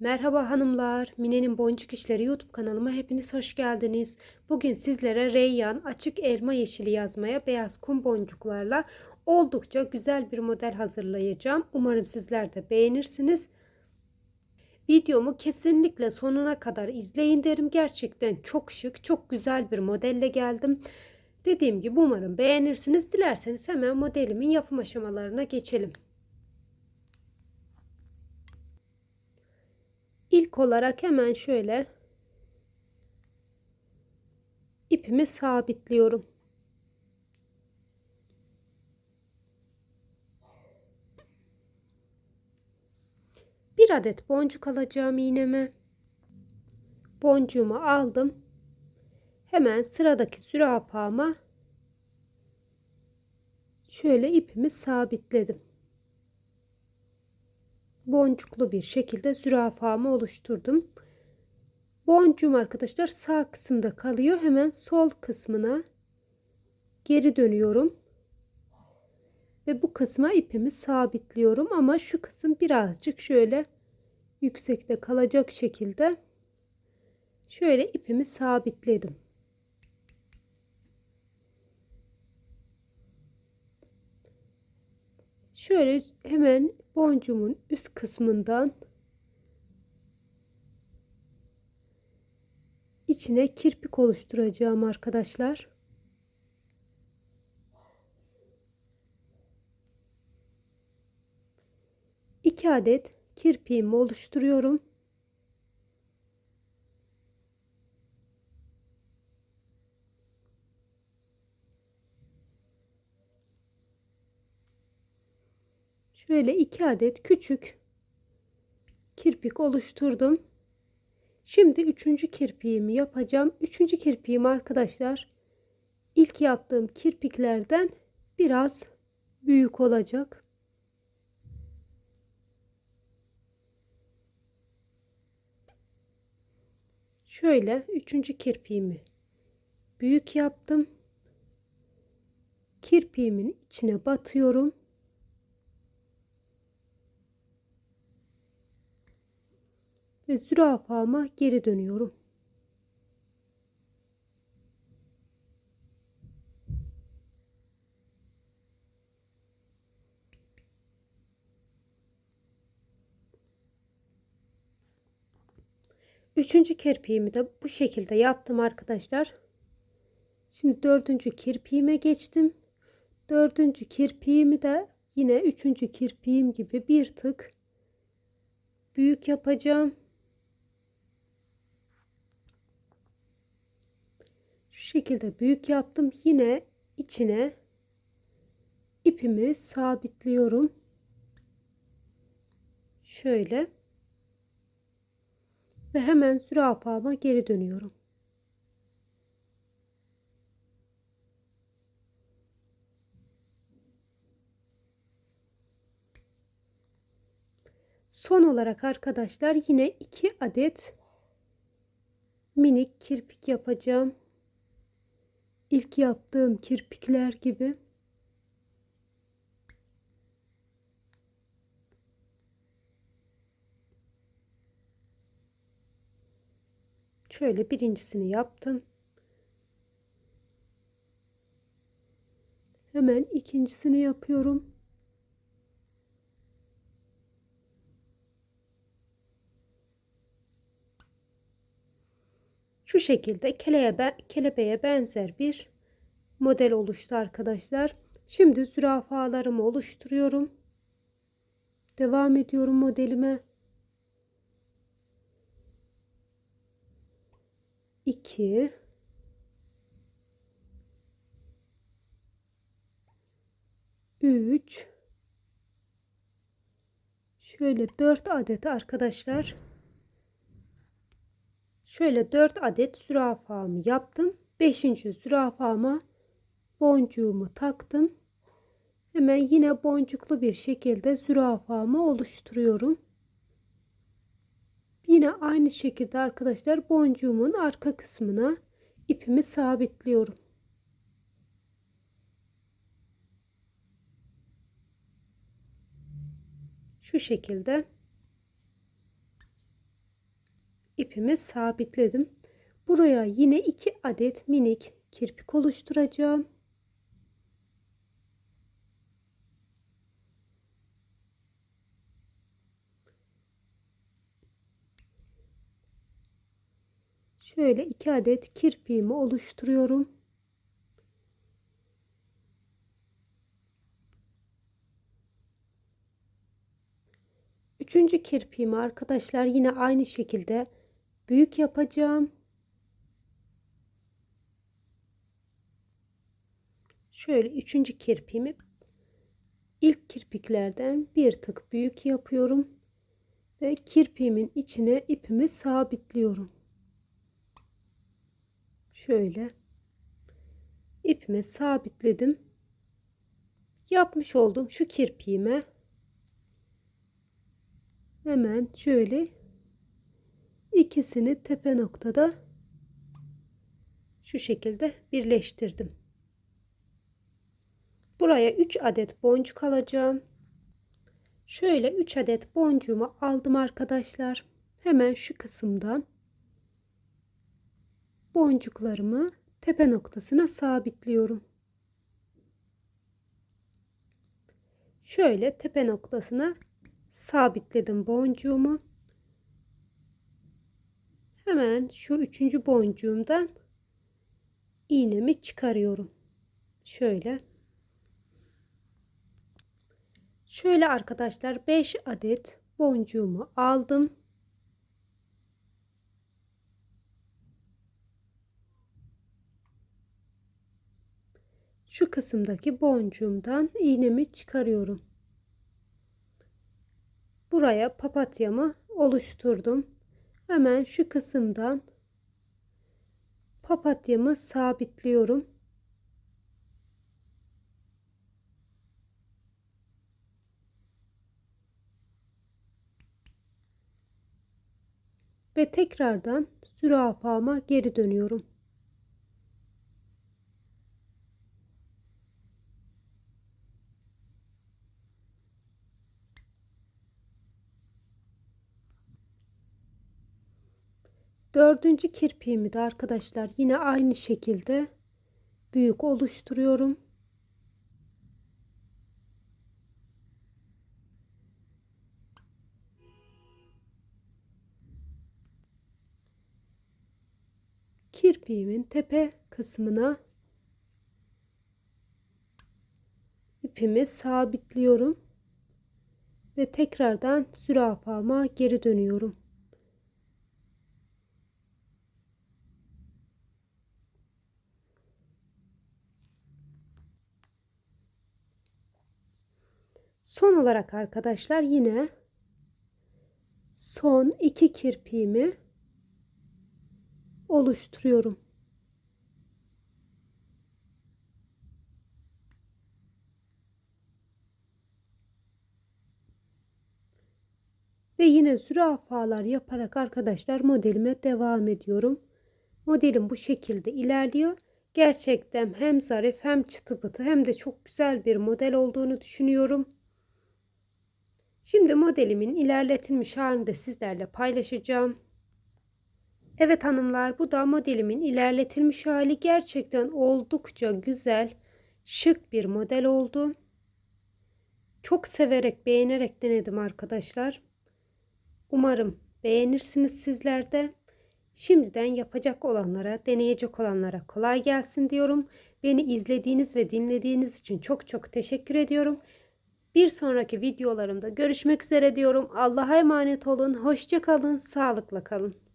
Merhaba hanımlar, Mine'nin Boncuk İşleri YouTube kanalıma hepiniz hoş geldiniz. Bugün sizlere reyyan açık elma yeşili yazmaya beyaz kum boncuklarla oldukça güzel bir model hazırlayacağım. Umarım sizler de beğenirsiniz. Videomu kesinlikle sonuna kadar izleyin derim. Gerçekten çok şık, çok güzel bir modelle geldim. Dediğim gibi umarım beğenirsiniz. Dilerseniz hemen modelimin yapım aşamalarına geçelim. İlk olarak hemen şöyle ipimi sabitliyorum. Bir adet boncuk alacağım iğneme. Boncuğumu aldım. Hemen sıradaki zürafama şöyle ipimi sabitledim boncuklu bir şekilde zürafamı oluşturdum. Boncuğum arkadaşlar sağ kısımda kalıyor. Hemen sol kısmına geri dönüyorum. Ve bu kısma ipimi sabitliyorum ama şu kısım birazcık şöyle yüksekte kalacak şekilde şöyle ipimi sabitledim. Şöyle hemen boncuğumun üst kısmından içine kirpik oluşturacağım arkadaşlar. İki adet kirpiğimi oluşturuyorum. Şöyle iki adet küçük kirpik oluşturdum. Şimdi üçüncü kirpiğimi yapacağım. Üçüncü kirpiğim arkadaşlar ilk yaptığım kirpiklerden biraz büyük olacak. Şöyle üçüncü kirpiğimi büyük yaptım. Kirpiğimin içine batıyorum. Ve zürafama geri dönüyorum. Üçüncü kirpiğimi de bu şekilde yaptım arkadaşlar. Şimdi dördüncü kirpiğime geçtim. Dördüncü kirpiğimi de yine üçüncü kirpiğim gibi bir tık büyük yapacağım. Şekilde büyük yaptım. Yine içine ipimi sabitliyorum. Şöyle. Ve hemen zürafama geri dönüyorum. Son olarak arkadaşlar yine iki adet minik kirpik yapacağım ilk yaptığım kirpikler gibi. Şöyle birincisini yaptım. Hemen ikincisini yapıyorum Şu şekilde keleğe, kelebeğe benzer bir model oluştu arkadaşlar. Şimdi zürafalarımı oluşturuyorum. Devam ediyorum modelime. 2 3 şöyle 4 adet arkadaşlar Şöyle 4 adet zürafamı yaptım. 5. zürafama boncuğumu taktım. Hemen yine boncuklu bir şekilde zürafamı oluşturuyorum. Yine aynı şekilde arkadaşlar boncuğumun arka kısmına ipimi sabitliyorum. Şu şekilde ipimi sabitledim. Buraya yine 2 adet minik kirpik oluşturacağım. Şöyle 2 adet kirpiğimi oluşturuyorum. Üçüncü kirpiğimi arkadaşlar yine aynı şekilde büyük yapacağım. Şöyle üçüncü kirpiğimi ilk kirpiklerden bir tık büyük yapıyorum ve kirpiğimin içine ipimi sabitliyorum. Şöyle ipimi sabitledim. Yapmış olduğum şu kirpiğime hemen şöyle ikisini tepe noktada şu şekilde birleştirdim. Buraya 3 adet boncuk alacağım. Şöyle 3 adet boncuğumu aldım arkadaşlar. Hemen şu kısımdan boncuklarımı tepe noktasına sabitliyorum. Şöyle tepe noktasına sabitledim boncuğumu. Hemen şu üçüncü boncuğumdan iğnemi çıkarıyorum. Şöyle. Şöyle arkadaşlar 5 adet boncuğumu aldım. Şu kısımdaki boncuğumdan iğnemi çıkarıyorum. Buraya papatyamı oluşturdum. Hemen şu kısımdan papatyamı sabitliyorum. Ve tekrardan zürafama geri dönüyorum. Dördüncü kirpiğimi de arkadaşlar yine aynı şekilde büyük oluşturuyorum. Kirpiğimin tepe kısmına ipimi sabitliyorum ve tekrardan zürafama geri dönüyorum. Son olarak arkadaşlar yine son iki kirpiğimi oluşturuyorum. Ve yine zürafalar yaparak arkadaşlar modelime devam ediyorum. Modelim bu şekilde ilerliyor. Gerçekten hem zarif hem çıtı pıtı hem de çok güzel bir model olduğunu düşünüyorum. Şimdi modelimin ilerletilmiş halini de sizlerle paylaşacağım. Evet hanımlar bu da modelimin ilerletilmiş hali gerçekten oldukça güzel, şık bir model oldu. Çok severek, beğenerek denedim arkadaşlar. Umarım beğenirsiniz sizler de. Şimdiden yapacak olanlara, deneyecek olanlara kolay gelsin diyorum. Beni izlediğiniz ve dinlediğiniz için çok çok teşekkür ediyorum. Bir sonraki videolarımda görüşmek üzere diyorum. Allah'a emanet olun. Hoşça kalın. Sağlıkla kalın.